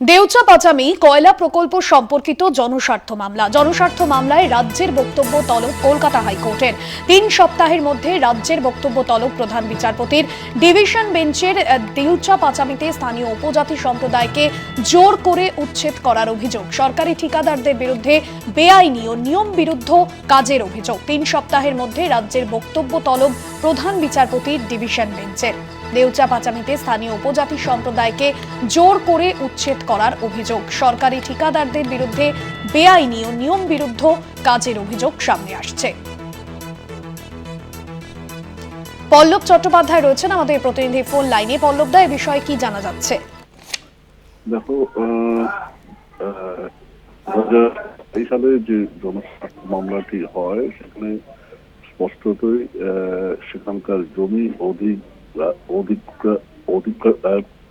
দেউচা পাচামি কয়লা প্রকল্প সম্পর্কিত জনস্বার্থ মামলা। জনস্বার্থ মামলায় রাজ্যের বক্তব্য তলব কলকাতা হাইকোর্টের। তিন সপ্তাহের মধ্যে রাজ্যের বক্তব্য তলব প্রধান বিচারপতির। ডিভিশন বেঞ্চের দেউচা পাচামিতে স্থানীয় উপজাতি সম্প্রদায়কে জোর করে উচ্ছেদ করার অভিযোগ। সরকারি ঠিকাদারদের বিরুদ্ধে বেআইনি ও নিয়ম বিরুদ্ধ কাজের অভিযোগ। তিন সপ্তাহের মধ্যে রাজ্যের বক্তব্য তলব প্রধান বিচারপতির ডিভিশন বেঞ্চের। দেউচা পাচামিতে স্থানীয় উপজাতি সম্প্রদায়কে জোর করে উচ্ছেদ করার অভিযোগ। সরকারি ঠিকাদারদের বিরুদ্ধে বেআইনি ও নিয়ম বিরুদ্ধ কাজের অভিযোগ সামনে আসছে। পল্লব চট্টোপাধ্যায় রয়েছেন আমাদের প্রতিনিধি ফোন লাইনে। পল্লব দা, এ বিষয়ে কি জানা যাচ্ছে? দেখো তেইশ সালে যে মামলাটি হয়, সেখানে স্পষ্টতই সেখানকার জমি অধিক অধিক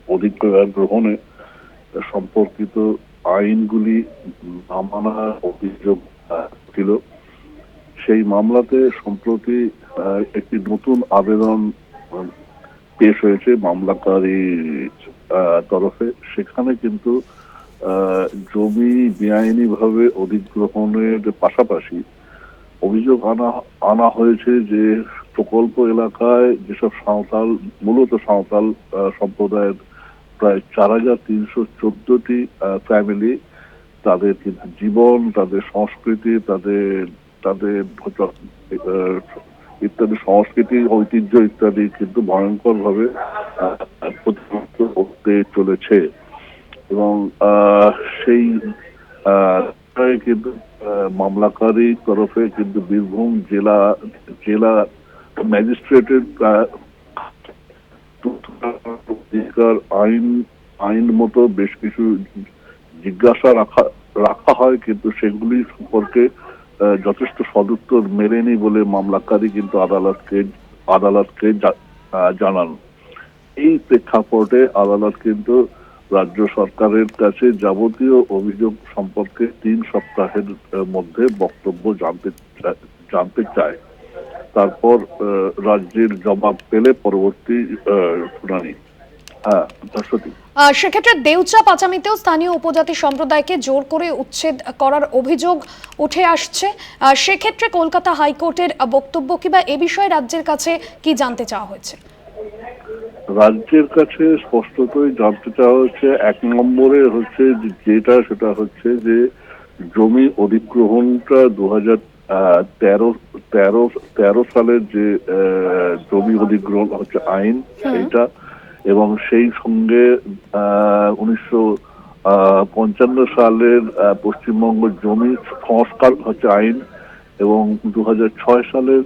অধিকার গ্রহণে সম্পর্কিত আইনগুলি না অভিযোগ ছিল। সেই মামলাতে সম্প্রতি একটি নতুন আবেদন পেশ হয়েছে মামলাকারী তরফে। সেখানে কিন্তু জমি বেআইনি ভাবে অধিগ্রহণের পাশাপাশি অভিযোগ আনা আনা হয়েছে যে প্রকল্প এলাকায় যেসব সাঁওতাল, মূলত সাঁওতাল সম্প্রদায়ের প্রায় চার হাজার তিনশো চোদ্দটি ফ্যামিলি তাদের জীবন, তাদের সংস্কৃতি, তাদের তাদের ইত্যাদি, সংস্কৃতি, ঐতিহ্য ইত্যাদি কিন্তু ভয়ঙ্কর ভাবে করতে চলেছে। এবং সেই কিন্তু মামলাকারী তরফে কিন্তু বীরভূম জেলা জেলা ম্যাজিস্ট্রেটের অধিকার, আইন আইন মতো বেশ কিছু জিজ্ঞাসা রাখা রাখা হয়, কিন্তু সেগুলি সম্পর্কে যথেষ্ট সদুত্তর মেলেনি বলে মামলাকারী কিন্তু আদালতকে আদালতকে জানান। এই প্রেক্ষাপটে আদালত কিন্তু রাজ্য সরকারের কাছে যাবতীয় অভিযোগ সম্পর্কে তিন সপ্তাহের মধ্যে বক্তব্য জানতে জানতে চায়। তারপর রাজ্যের জবাব পেলে পরবর্তী শুনানি। হ্যাঁ সেক্ষেত্রে দেউচা পাচামিতেও স্থানীয় উপজাতি সম্প্রদায়কে জোর করে উচ্ছেদ করার অভিযোগ উঠে আসছে। সেক্ষেত্রে কলকাতা হাইকোর্টের বক্তব্য কিংবা এ বিষয়ে রাজ্যের কাছে কি জানতে চাওয়া হয়েছে? রাজ্যের কাছে স্পষ্টতই জানতে চাওয়া হচ্ছে এক নম্বরে হচ্ছে যেটা সেটা হচ্ছে যে জমি অধিগ্রহণটা দু হাজার তেরো তেরো তেরো সালের যে জমি অধিগ্রহণ হচ্ছে আইন এইটা এবং সেই সঙ্গে উনিশশো পঞ্চান্ন সালের পশ্চিমবঙ্গ জমি সংস্কার হচ্ছে আইন এবং দু ছয় সালের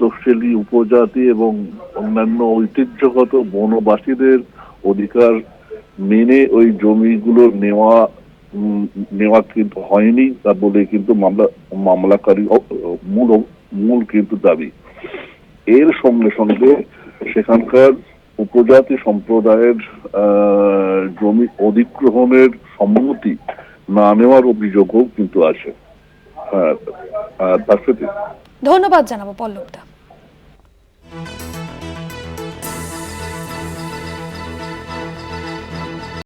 তফসিলি উপজাতি এবং অন্যান্য ঐতিহ্যগত বনবাসীদের অধিকার মেনে ওই জমিগুলো নেওয়া নেওয়া কিন্তু হয়নি, তা বলে কিন্তু মামলা, মামলাকারী মূল মূল কিন্তু দাবি। এর সঙ্গে সঙ্গে সেখানকার উপজাতি সম্প্রদায়ের জমি অধিগ্রহণের সম্মতি না নেওয়ার অভিযোগও কিন্তু আছে। হ্যাঁ তার সাথে ধন্যবাদ জানাব পল্লবদা।